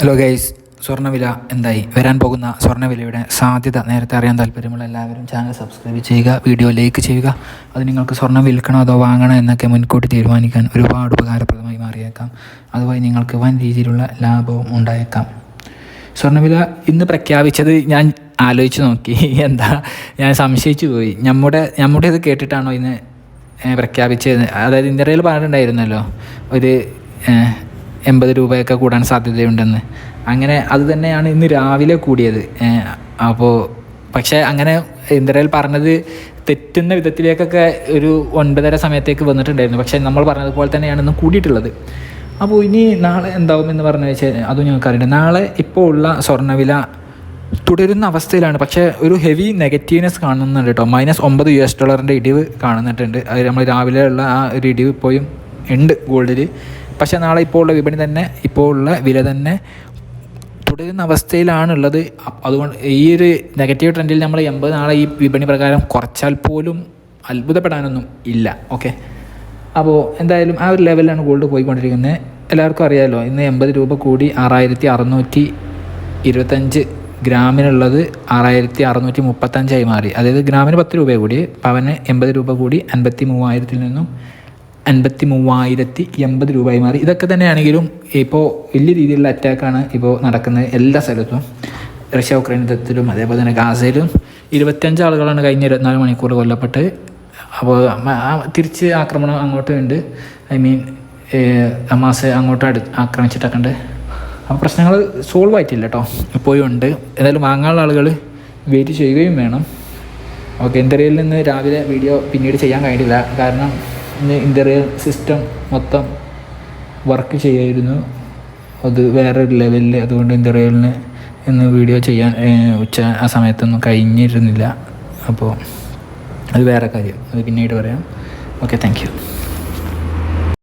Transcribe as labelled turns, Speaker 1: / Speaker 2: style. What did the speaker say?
Speaker 1: Hello guys സ്വർണവില എന്തായി? വരാൻ പോകുന്ന സ്വർണവിലയുടെ സാധ്യത നേരത്തെ അറിയാൻ താല്പര്യമുള്ള എല്ലാവരും ചാനൽ സബ്സ്ക്രൈബ് ചെയ്യുക വീഡിയോ ലൈക്ക് ചെയ്യുക. അത് നിങ്ങൾക്ക് സ്വർണം വിൽക്കണോ അതോ വാങ്ങണോ എന്നൊക്കെ മുൻകൂട്ടി തീരുമാനിക്കാൻ ഒരുപാട് ഉപകാരപ്രദമായി മാറിയേക്കാം. അതുവഴി നിങ്ങൾക്ക് വൻ രീതിയിലുള്ള ലാഭവും ഉണ്ടായേക്കാം. സ്വർണവില ഇന്ന് പ്രഖ്യാപിച്ചത് ഞാൻ ആലോചിച്ച് നോക്കി. എന്താ? ഞാൻ സംശയിച്ചു പോയി. നമ്മുടെ നമ്മുടെ ഇത് കേട്ടിട്ടാണോ ഇന്ന് പ്രഖ്യാപിച്ചത്? അതായത് ഇന്ത്യയിൽ പറഞ്ഞിട്ടുണ്ടായിരുന്നല്ലോ ഒരു എൺപത് രൂപയൊക്കെ കൂടാൻ സാധ്യതയുണ്ടെന്ന്. അങ്ങനെ അത് തന്നെയാണ് ഇന്ന് രാവിലെ കൂടിയത്. അപ്പോൾ പക്ഷേ അങ്ങനെ ഇന്ദ്രയിൽ പറഞ്ഞത് തെറ്റുന്ന വിധത്തിലേക്കൊക്കെ ഒരു ഒൻപതര സമയത്തേക്ക് വന്നിട്ടുണ്ടായിരുന്നു. പക്ഷേ നമ്മൾ പറഞ്ഞതുപോലെ തന്നെയാണ് ഇന്ന് കൂടിയിട്ടുള്ളത്. അപ്പോൾ ഇനി നാളെ എന്താവും എന്ന് പറഞ്ഞു വെച്ചാൽ അതും ഞങ്ങൾക്കറിയില്ല. നാളെ ഇപ്പോൾ ഉള്ള സ്വർണവില തുടരുന്ന അവസ്ഥയിലാണ്. പക്ഷേ ഒരു ഹെവി നെഗറ്റീവ്നെസ് കാണുന്നുണ്ട് കേട്ടോ. മൈനസ് ഒമ്പത് യു എസ് ഡോളറിന്റെ ഇടിവ് കാണുന്നിട്ടുണ്ട്. അത് നമ്മൾ രാവിലെ ഉള്ള ആ ഒരു ഇടിവ് ഇപ്പോഴും ഉണ്ട് ഗോൾഡിൽ പക്ഷേ നാളെ ഇപ്പോൾ ഉള്ള വിപണി തന്നെ ഇപ്പോൾ ഉള്ള വില തന്നെ തുടരുന്ന അവസ്ഥയിലാണുള്ളത്. അതുകൊണ്ട് ഈ ഒരു നെഗറ്റീവ് ട്രെൻഡിൽ നമ്മൾ എൺപത് നാളെ ഈ വിപണി പ്രകാരം കുറച്ചാൽ പോലും അത്ഭുതപ്പെടാനൊന്നും ഇല്ല. ഓക്കെ? അപ്പോൾ എന്തായാലും ആ ഒരു ലെവലിലാണ് ഗോൾഡ് പോയിക്കൊണ്ടിരിക്കുന്നത്. എല്ലാവർക്കും അറിയാമല്ലോ ഇന്ന് എൺപത് രൂപ കൂടി ആറായിരത്തി അറുന്നൂറ്റി ഇരുപത്തഞ്ച് ഗ്രാമിനുള്ളത് ആറായിരത്തി അറുന്നൂറ്റി മുപ്പത്തഞ്ചായി മാറി. അതായത് ഗ്രാമിന് പത്ത് രൂപ കൂടി പവന് എൺപത് രൂപ കൂടി അൻപത്തി മൂവായിരത്തിൽ നിന്നും അൻപത്തി മൂവായിരത്തി എൺപത് രൂപയായി മാറി. ഇതൊക്കെ തന്നെയാണെങ്കിലും ഇപ്പോൾ വലിയ രീതിയിലുള്ള അറ്റാക്കാണ് ഇപ്പോൾ നടക്കുന്നത് എല്ലാ സ്ഥലത്തും. റഷ്യ ഉക്രൈൻ യുദ്ധത്തിലും അതേപോലെ തന്നെ ഗാസയിലും ഇരുപത്തിയഞ്ച് ആളുകളാണ് കഴിഞ്ഞ ഇരുപത്തിനാല് മണിക്കൂർ കൊല്ലപ്പെട്ട്. അപ്പോൾ തിരിച്ച് ആക്രമണം അങ്ങോട്ടും ഉണ്ട്. ഐ മീൻ അമാസ് അങ്ങോട്ട് അടു ആക്രമിച്ചിട്ടൊക്കെ ഉണ്ട്. അപ്പോൾ പ്രശ്നങ്ങൾ സോൾവ് ആയിട്ടില്ല കേട്ടോ. ഇപ്പോഴും ഉണ്ട്. എന്തായാലും വാങ്ങാനുള്ള ആളുകൾ വെയിറ്റ് ചെയ്യുകയും വേണം. ഓക്കെ എന്തരയിൽ നിന്ന് രാവിലെ വീഡിയോ പിന്നീട് ചെയ്യാൻ കഴിഞ്ഞില്ല കാരണം ഇന്ന് സിസ്റ്റം മൊത്തം വർക്ക് ചെയ്യായിരുന്നു. അത് വേറൊരു ലെവലിൽ അതുകൊണ്ട് ഇന്ത്യയിലിന് ഇന്ന് വീഡിയോ ചെയ്യാൻ ഉച്ച ആ സമയത്തൊന്നും കഴിഞ്ഞിരുന്നില്ല. അപ്പോൾ അത് വേറെ കാര്യം. അത് പിന്നീട് പറയാം. Okay thank